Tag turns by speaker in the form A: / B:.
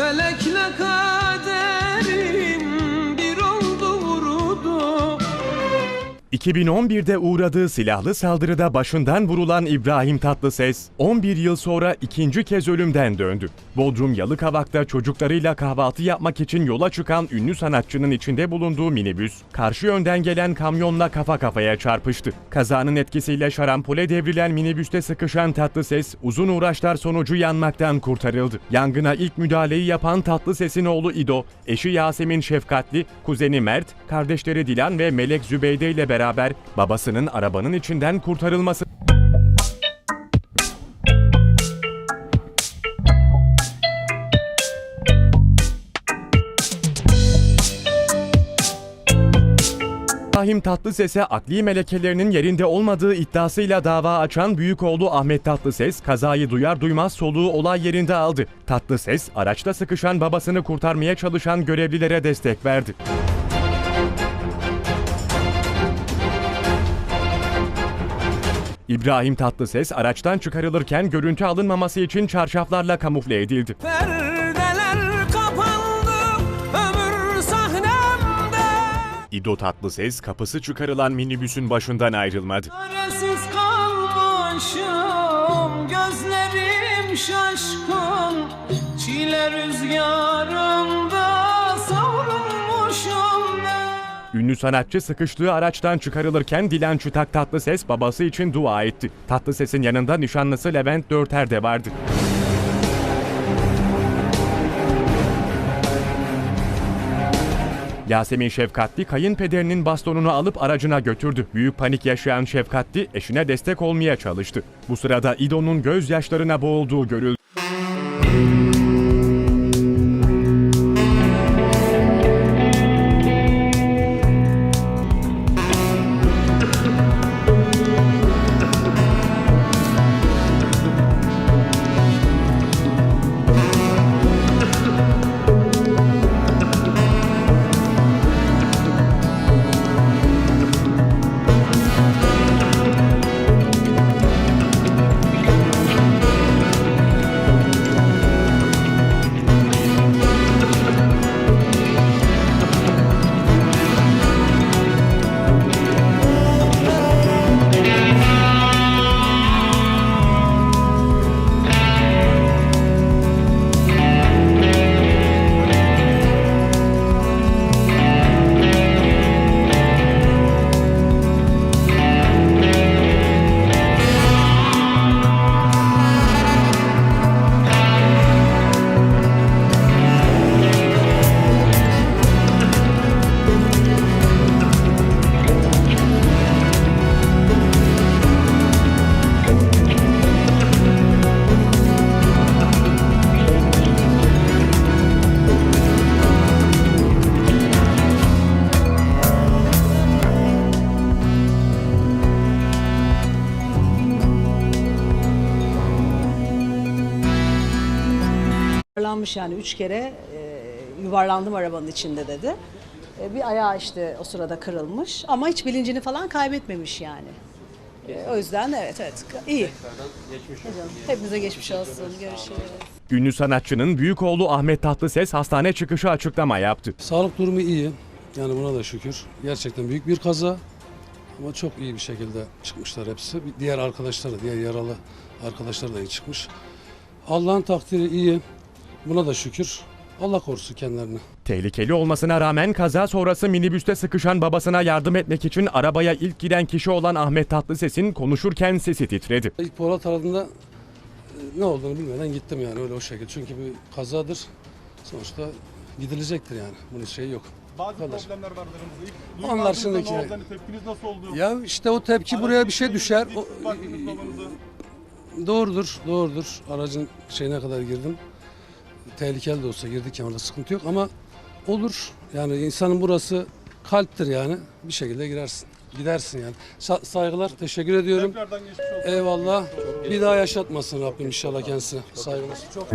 A: Felekle kaderim
B: 2011'de uğradığı silahlı saldırıda başından vurulan İbrahim Tatlıses, 11 yıl sonra ikinci kez ölümden döndü. Bodrum Yalıkavak'ta çocuklarıyla kahvaltı yapmak için yola çıkan ünlü sanatçının içinde bulunduğu minibüs, karşı yönden gelen kamyonla kafa kafaya çarpıştı. Kazanın etkisiyle şarampole devrilen minibüste sıkışan Tatlıses, uzun uğraşlar sonucu yanmaktan kurtarıldı. Yangına ilk müdahaleyi yapan Tatlıses'in oğlu İdo, eşi Yasemin Şefkatli, kuzeni Mert, kardeşleri Dilan ve Melek Zübeyde ile beraber babasının arabanın içinden kurtarılması İbrahim Tatlıses'e akli melekelerinin yerinde olmadığı iddiasıyla dava açan büyük oğlu Ahmet Tatlıses kazayı duyar duymaz soluğu olay yerinde aldı. Tatlıses araçta sıkışan babasını kurtarmaya çalışan görevlilere destek verdi. İbrahim Tatlıses araçtan çıkarılırken görüntü alınmaması için çarşaflarla kamufle edildi.
A: Perdeler kapandı ömür sahnemde
B: İdo Tatlıses kapısı çıkarılan minibüsün başından ayrılmadı.
A: Çaresiz kalmışım gözlerim şaşkın Çile rüzgarında
B: Ünlü sanatçı sıkıştığı araçtan çıkarılırken Dilan Çıtak Tatlıses babası için dua etti. Tatlıses'in yanında nişanlısı Levent Dörter de vardı. Yasemin Şefkatli kayınpederinin bastonunu alıp aracına götürdü. Büyük panik yaşayan Şefkatli eşine destek olmaya çalıştı. Bu sırada İdo'nun gözyaşlarına boğulduğu görüldü.
C: Yuvarlanmış yani üç kere e, yuvarlandım arabanın içinde dedi. E, bir ayağı işte o sırada kırılmış ama hiç bilincini falan kaybetmemiş yani. E, o yüzden evet evet iyi. Hocam, Hepimize geçmiş olsun. Görüşürüz.
B: Ünlü sanatçının büyük oğlu Ahmet Tatlıses hastane çıkışı açıklama yaptı.
D: Sağlık durumu iyi. Yani buna da şükür. Gerçekten büyük bir kaza. Ama çok iyi bir şekilde çıkmışlar hepsi. Diğer arkadaşları, diğer yaralı arkadaşlar da iyi çıkmış. Allah'ın takdiri iyi. Buna da şükür. Allah korusun kendilerini.
B: Tehlikeli olmasına rağmen kaza sonrası minibüste sıkışan babasına yardım etmek için arabaya ilk giren kişi olan Ahmet Tatlıses'in konuşurken sesi titredi.
D: İlk Polat aradığında e, ne olduğunu bilmeden gittim yani öyle o şekilde. Çünkü bir kazadır. Sonuçta gidilecektir yani. Bunun şeyi yok.
E: Bazı
D: Kadar.
E: problemler var aranızda. İlk
D: Onlar şimdiki-
E: tepkiniz nasıl oldu?
D: Ya işte o tepki buraya bir şey düşer. O,
E: Baktınız babanıza.
D: Doğrudur, doğrudur. Aracın şeyine kadar girdim. Tehlikeli de olsa girdik yani orada sıkıntı yok ama olur. Yani insanın burası kalptir yani. Bir şekilde girersin. Gidersin yani. Sa- saygılar, teşekkür ediyorum.
E: Tekrardan geçmiş olsun.
D: Eyvallah. Bir daha yaşatmasın Rabbim inşallah kendisine. Saygılar. Çok